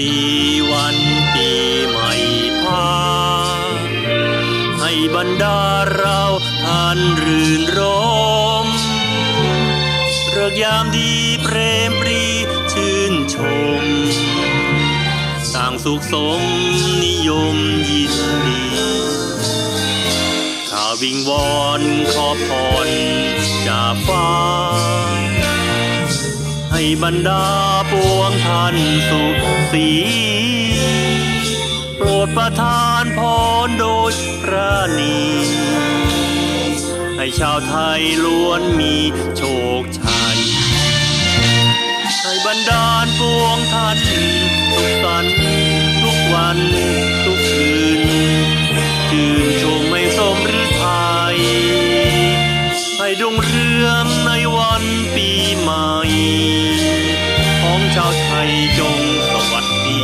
ดีวันปีใหม่พาให้บรรดาเราท่านรื่นรมเริกยามดีเปรมปรีชื่นชมต่างสุขสมนิยมยินดีข้าวิงวอนขอพรจากฟ้า ให้บรรดาปวงท่านสุขสีโปรดประทานพรโดยพระนีให้ชาวไทยล้วนมีโชคชัยให้บรรดาปวงท่านสุขสัน ให้ดวงเรืองในวันปีใหม่ ของชาวไทยจงสวัสดี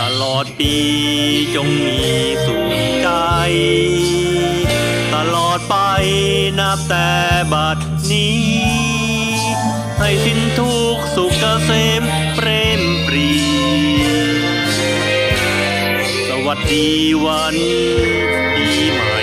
ตลอดปีจงมีสุขใจ ตลอดไปนับแต่บัดนี้ ให้สิ้นทุกสุขเกษมเปร วัสดีวันปีใหม่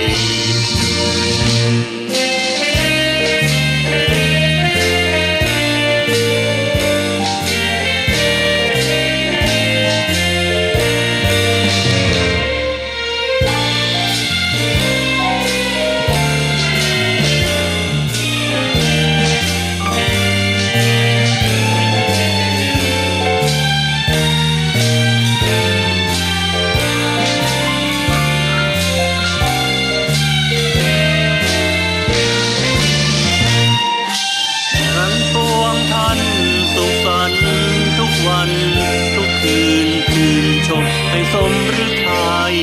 สมฤทัย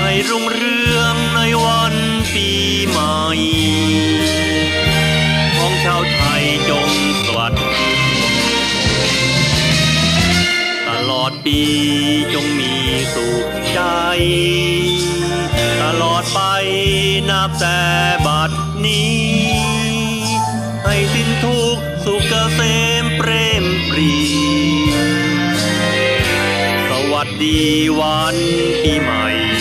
ให้รุ่งเรืองในวันปีใหม่ ของชาวไทยจงสวัสดีตลอดปีจงมีสุขใจ ตลอดไปนับแต่บัดนี้ ให้สิ้นทุกสุขเกษม ดีวันปีใหม่